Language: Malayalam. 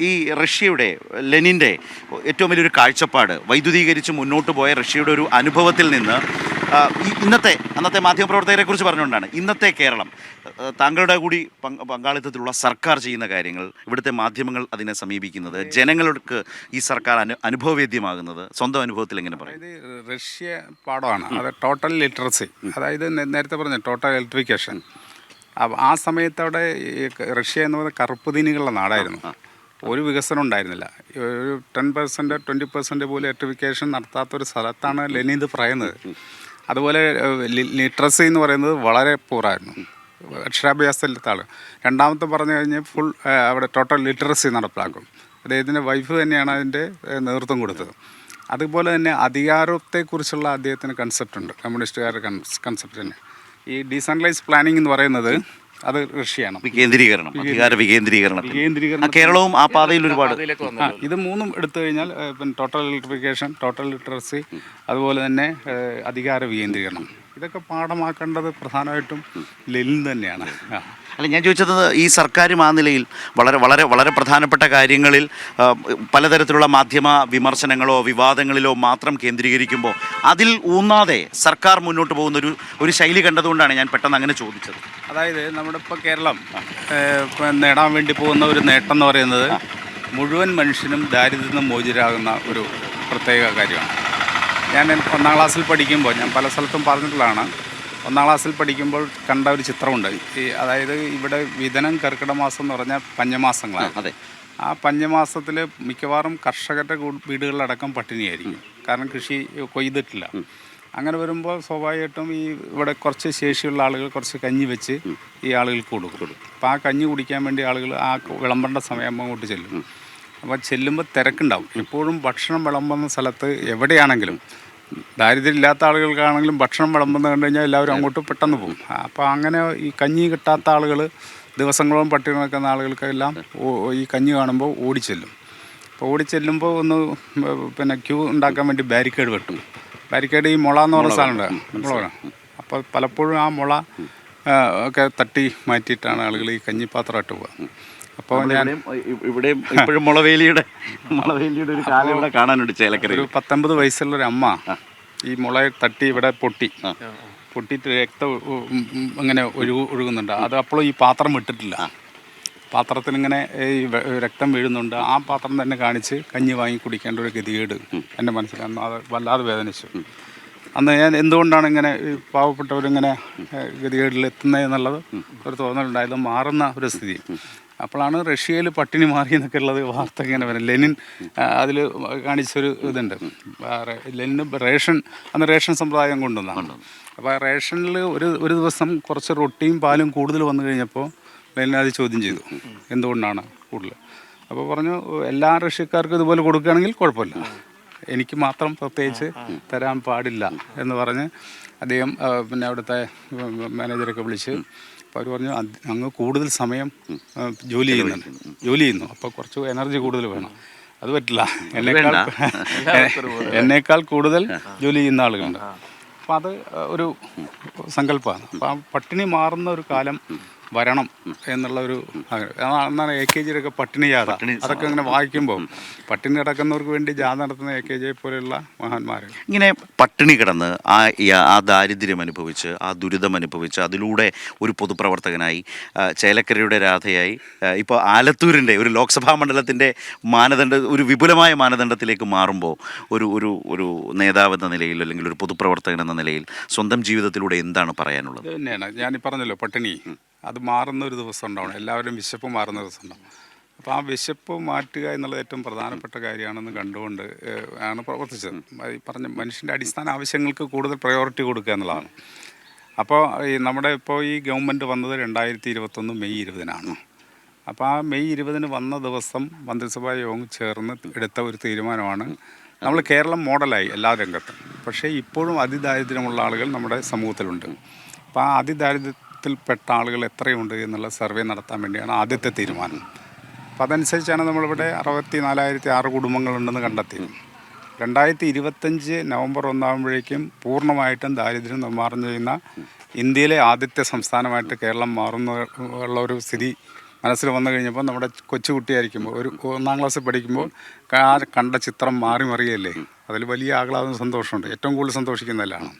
ഈ റഷ്യയുടെ ലെനിന്റെ ഏറ്റവും വലിയൊരു കാഴ്ചപ്പാട് വൈദ്യുതീകരിച്ച് മുന്നോട്ട് പോയ റഷ്യയുടെ ഒരു അനുഭവത്തിൽ നിന്ന് ഇന്നത്തെ അന്നത്തെ മാധ്യമപ്രവർത്തകരെ കുറിച്ച് പറഞ്ഞുകൊണ്ടാണ് ഇന്നത്തെ കേരളം താങ്കളുടെ കൂടി പങ്ക് പങ്കാളിത്തത്തിലുള്ള സർക്കാർ ചെയ്യുന്ന കാര്യങ്ങൾ ഇവിടുത്തെ മാധ്യമങ്ങൾ അതിനെ സമീപിക്കുന്നത് ജനങ്ങൾക്ക് ഈ സർക്കാർ അനു അനുഭവവേദ്യമാകുന്നത് സ്വന്തം അനുഭവത്തിൽ എങ്ങനെ പറയും? റഷ്യ പാഠമാണ് അത് ടോട്ടൽ ലിറ്ററസി അതായത് നേരത്തെ പറഞ്ഞ ടോട്ടൽ ഇലക്ട്രിഫിക്കേഷൻ ആ സമയത്ത് അവിടെ ഈ ക- റഷ്യ എന്ന് പറയുന്നത് കറുപ്പ് ദിനികളുടെ നാടായിരുന്നു. ഒരു വികസനം ഉണ്ടായിരുന്നില്ല. ഒരു ടെൻ പെർസെന്റ് ട്വന്റി പെർസെന്റ് പോലും ഇലക്ട്രിഫിക്കേഷൻ നടത്താത്തൊരു സ്ഥലത്താണ് ലെനി ഇത് പറയുന്നത്. അതുപോലെ ലിറ്ററസി എന്ന് പറയുന്നത് വളരെ പൂറായിരുന്നു അക്ഷരാഭ്യാസത്തിലത്തെ ആൾ രണ്ടാമത്തെ പറഞ്ഞു കഴിഞ്ഞാൽ ഫുൾ അവിടെ ടോട്ടൽ ലിറ്ററസി നടപ്പിലാക്കും. അദ്ദേഹത്തിന്റെ വൈഫ് തന്നെയാണ് അതിന്റെ നേതൃത്വം കൊടുത്തത്. അതുപോലെ തന്നെ അധികാരത്തെക്കുറിച്ചുള്ള അദ്ദേഹത്തിന് കൺസെപ്റ്റ് ഉണ്ട്. കമ്മ്യൂണിസ്റ്റുകാരുടെ കൺസെപ്റ്റ് തന്നെ. ഈ ഡീസെൻട്രലൈസ് പ്ലാനിംഗ് എന്ന് പറയുന്നത് അത് റഷ്യയാണ് വികേന്ദ്രീകരണം അധികാര വികേന്ദ്രീകരണം വികേന്ദ്രീകരണം കേരളവും ആ പാതയിൽ ഒരുപാട് ആ ഇത് മൂന്നും എടുത്തു കഴിഞ്ഞാൽ ഏഹ്, പിന്നെ ടോട്ടൽ ഇലക്ട്രിഫിക്കേഷൻ ടോട്ടൽ ലിറ്ററസി അതുപോലെ തന്നെ ഏഹ്, അധികാര വികേന്ദ്രീകരണം. ഇതൊക്കെ പാഠമാക്കേണ്ടത് പ്രധാനമായിട്ടും ലെനിൻ തന്നെയാണ്. ആ. അല്ല ഞാൻ ചോദിച്ചത് ഈ സർക്കാരും ആ നിലയിൽ വളരെ വളരെ വളരെ പ്രധാനപ്പെട്ട കാര്യങ്ങളിൽ പലതരത്തിലുള്ള മാധ്യമ വിമർശനങ്ങളോ വിവാദങ്ങളിലോ മാത്രം കേന്ദ്രീകരിക്കുമ്പോൾ അതിൽ ഊന്നാതെ സർക്കാർ മുന്നോട്ട് പോകുന്ന ഒരു ഒരു ശൈലി കണ്ടതുകൊണ്ടാണ് ഞാൻ പെട്ടെന്ന് അങ്ങനെ ചോദിച്ചത്. അതായത് നമ്മുടെ ഇപ്പോൾ കേരളം നേടാൻ വേണ്ടി പോകുന്ന ഒരു നേട്ടം എന്ന് പറയുന്നത് മുഴുവൻ മനുഷ്യനും ദാരിദ്ര്യത്തിൽ നിന്ന് മോചിതരാകുന്ന ഒരു പ്രത്യേക കാര്യമാണ്. ഞാൻ ഒന്നാം ക്ലാസ്സിൽ പഠിക്കുമ്പോൾ ഞാൻ പല സ്ഥലത്തും പറഞ്ഞിട്ടുള്ളതാണ് ഒന്നാം ക്ലാസ്സിൽ പഠിക്കുമ്പോൾ കണ്ട ഒരു ചിത്രമുണ്ട്. ഈ അതായത് ഇവിടെ വിതനം കർക്കിടക മാസം എന്ന് പറഞ്ഞാൽ പഞ്ഞമാസങ്ങളാണ് അതെ. ആ പഞ്ഞമാസത്തിൽ മിക്കവാറും കർഷകരുടെ വീടുകളിലടക്കം പട്ടിണിയായിരിക്കും. കാരണം കൃഷി കൊയ്തിട്ടില്ല. അങ്ങനെ വരുമ്പോൾ സ്വാഭാവികമായിട്ടും ഈ ഇവിടെ കുറച്ച് ശേഷിയുള്ള ആളുകൾ കുറച്ച് കഞ്ഞി വെച്ച് ഈ ആളുകൾക്ക് കൊടുക്കും. അപ്പോൾ ആ കഞ്ഞി കുടിക്കാൻ വേണ്ടി ആളുകൾ ആ വിളമ്പേണ്ട സമയമാകുമ്പോൾ അങ്ങോട്ട് ചെല്ലും. അപ്പോൾ ചെല്ലുമ്പോൾ തിരക്കുണ്ടാവും. എപ്പോഴും ഭക്ഷണം വിളമ്പുന്ന സ്ഥലത്ത് എവിടെയാണെങ്കിലും ദാരിദ്ര്യം ഇല്ലാത്ത ആളുകൾക്കാണെങ്കിലും ഭക്ഷണം വിളമ്പെന്ന് കണ്ടു കഴിഞ്ഞാൽ എല്ലാവരും അങ്ങോട്ട് പെട്ടെന്ന് പോകും. അപ്പോൾ അങ്ങനെ ഈ കഞ്ഞി കിട്ടാത്ത ആളുകൾ ദിവസങ്ങളോളം പട്ടിണി നിൽക്കുന്ന ആളുകൾക്കെല്ലാം ഈ കഞ്ഞി കാണുമ്പോൾ ഓടിച്ചെല്ലും. അപ്പോൾ ഓടിച്ചെല്ലുമ്പോൾ ഒന്ന് പിന്നെ ക്യൂ ഉണ്ടാക്കാൻ വേണ്ടി ബാരിക്കേഡ് വെട്ടും. ബാരിക്കേഡ് ഈ മുള എന്ന് പറഞ്ഞ സാധനമുണ്ട് ഉണ്ടാകും അപ്പോൾ പലപ്പോഴും ആ മുള ഒക്കെ തട്ടി മാറ്റിയിട്ടാണ് ആളുകൾ ഈ കഞ്ഞിപ്പാത്രമായിട്ട് പോകുക അപ്പോൾ ഞാൻ ഇവിടെ ഇവിടെയും ഇപ്പോഴും മുളവേലിയുടെ മുളവേലിയുടെ ഒരു കാലം ഇവിടെ കാണാനുണ്ട് ചേലക്കര ഒരു പത്തൊമ്പത് വയസ്സുള്ള ഒരു അമ്മ ഈ മുളയെ തട്ടി ഇവിടെ പൊട്ടി. പൊട്ടിയിട്ട് രക്തം അങ്ങനെ ഒഴുകു ഒഴുകുന്നുണ്ട്. അത് അപ്പോഴും ഈ പാത്രം വിട്ടിട്ടില്ല. പാത്രത്തിൽ ഇങ്ങനെ ഈ രക്തം വീഴുന്നുണ്ട്. ആ പാത്രം തന്നെ കാണിച്ച് കഞ്ഞി വാങ്ങി കുടിക്കേണ്ട ഒരു ഗതികേട് എന്റെ മനസ്സിൽ അന്ന് അത് വല്ലാതെ വേദനിച്ചു. അന്ന് ഞാൻ എന്തുകൊണ്ടാണ് ഇങ്ങനെ പാവപ്പെട്ടവരിങ്ങനെ ഗതികേടിൽ എത്തുന്നത് എന്നുള്ളത് ഒരു തോന്നലുണ്ടായത് മാറുന്ന ഒരു സ്ഥിതി. അപ്പോഴാണ് റഷ്യയിൽ പട്ടിണി മാറി എന്നൊക്കെ ഉള്ളത് വാർത്ത ഇങ്ങനെ വരും ലെനിൻ അതിൽ കാണിച്ചൊരു ഇതുണ്ട്. ലെനിന് റേഷൻ അന്ന് റേഷൻ സമ്പ്രദായം കൊണ്ടുവന്നാണ്. അപ്പോൾ ആ റേഷനിൽ ഒരു ഒരു ദിവസം കുറച്ച് റൊട്ടിയും പാലും കൂടുതൽ വന്നു കഴിഞ്ഞപ്പോൾ ലെനിൻ അത് ചോദ്യം ചെയ്തു. എന്തുകൊണ്ടാണ് കൂടുതൽ? അപ്പോൾ പറഞ്ഞു എല്ലാ റഷ്യക്കാർക്കും ഇതുപോലെ കൊടുക്കുകയാണെങ്കിൽ കുഴപ്പമില്ല. എനിക്ക് മാത്രം പ്രത്യേകിച്ച് തരാൻ പാടില്ല എന്ന് പറഞ്ഞ് അദ്ദേഹം പിന്നെ അവിടുത്തെ മാനേജറൊക്കെ വിളിച്ച് അപ്പോൾ അവർ പറഞ്ഞു "അത് അങ്ങ് കൂടുതൽ സമയം ജോലി ചെയ്യുന്നുണ്ട്. ജോലി ചെയ്യുന്നു. അപ്പോൾ കുറച്ച് എനർജി കൂടുതൽ വേണം. അത് പറ്റില്ല. എന്നേക്കാൾ എന്നേക്കാൾ കൂടുതൽ ജോലി ചെയ്യുന്ന ആളുകളുണ്ട്. അപ്പോൾ അത് ഒരു സങ്കല്പമാണ്. അപ്പോൾ ആ പട്ടിണി മാറുന്ന ഒരു കാലം വരണം എന്നുള്ള ഒരു എന്നാണ് എ കെ ജിയിലൊക്കെ പട്ടിണി ജാഥ. അതൊക്കെ ഇങ്ങനെ വായിക്കുമ്പോൾ പട്ടിണി കിടക്കുന്നവർക്ക് വേണ്ടി ജാഥ നടത്തുന്ന എ കെ ജെ പോലെയുള്ള മഹാന്മാർ ഇങ്ങനെ പട്ടിണി കിടന്ന് ആ ആ ദാരിദ്ര്യം അനുഭവിച്ച് ആ ദുരിതം അനുഭവിച്ച് അതിലൂടെ ഒരു പൊതുപ്രവർത്തകനായി ചേലക്കരയുടെ രാധയായി ഇപ്പോൾ ആലത്തൂരിന്റെ ഒരു ലോക്സഭാ മണ്ഡലത്തിന്റെ മാനദണ്ഡ ഒരു വിപുലമായ മാനദണ്ഡത്തിലേക്ക് മാറുമ്പോൾ ഒരു ഒരു ഒരു നേതാവ് എന്ന നിലയിൽ അല്ലെങ്കിൽ ഒരു പൊതുപ്രവർത്തകൻ എന്ന നിലയിൽ സ്വന്തം ജീവിതത്തിലൂടെ എന്താണ് പറയാനുള്ളത്? തന്നെയാണ്. ഞാൻ പറഞ്ഞല്ലോ പട്ടിണി. അത് മാറുന്ന ഒരു ദിവസം ഉണ്ടാവണം എല്ലാവരും വിശപ്പ് മാറുന്ന ദിവസം ഉണ്ടാവും അപ്പോൾ ആ വിശപ്പ് മാറ്റുക എന്നുള്ളത് ഏറ്റവും പ്രധാനപ്പെട്ട കാര്യമാണെന്ന് കണ്ടുകൊണ്ട് ആണ് പ്രവർത്തിച്ചത്. ഈ പറഞ്ഞ മനുഷ്യന്റെ അടിസ്ഥാന ആവശ്യങ്ങൾക്ക് കൂടുതൽ പ്രയോറിറ്റി കൊടുക്കുക എന്നുള്ളതാണ്. അപ്പോൾ ഈ നമ്മുടെ ഇപ്പോൾ ഈ ഗവൺമെന്റ് വന്നത് രണ്ടായിരത്തി ഇരുപത്തൊന്ന് മെയ് ഇരുപതിനാണ്. അപ്പോൾ ആ മെയ് ഇരുപതിന് വന്ന ദിവസം മന്ത്രിസഭാ യോഗം ചേർന്ന് എടുത്ത ഒരു തീരുമാനമാണ്. നമ്മൾ കേരളം മോഡലായി എല്ലാ രംഗത്തും. പക്ഷേ ഇപ്പോഴും അതിദാരിദ്ര്യമുള്ള ആളുകൾ നമ്മുടെ സമൂഹത്തിലുണ്ട്. അപ്പോൾ ആ അതിദാരിദ്ര്യത്തിൽപ്പെട്ട ആളുകൾ എത്രയുണ്ട് എന്നുള്ള സർവേ നടത്താൻ വേണ്ടിയാണ് ആദ്യത്തെ തീരുമാനം. അപ്പോൾ അതനുസരിച്ചാണ് നമ്മളിവിടെ അറുപത്തി നാലായിരത്തി ആറ് കുടുംബങ്ങളുണ്ടെന്ന് കണ്ടെത്തിയത് രണ്ടായിരത്തി ഇരുപത്തഞ്ച് നവംബർ ഒന്നാകുമ്പോഴേക്കും പൂർണമായിട്ടും ദാരിദ്ര്യം നിർമ്മാർജനം ചെയ്യുന്ന ഇന്ത്യയിലെ ആദ്യത്തെ സംസ്ഥാനമായിട്ട് കേരളം മാറുന്ന ഉള്ള ഒരു സ്ഥിതി മനസ്സിൽ വന്നു കഴിഞ്ഞപ്പോൾ നമ്മുടെ കൊച്ചുകുട്ടിയായിരിക്കുമ്പോൾ ഒരു ഒന്നാം ക്ലാസ്സിൽ പഠിക്കുമ്പോൾ കണ്ട ചിത്രം മാറി മറിയല്ലേ അതിൽ വലിയ ആഹ്ലാദം സന്തോഷമുണ്ട്. ഏറ്റവും കൂടുതൽ സന്തോഷിക്കുന്നതിലാണ്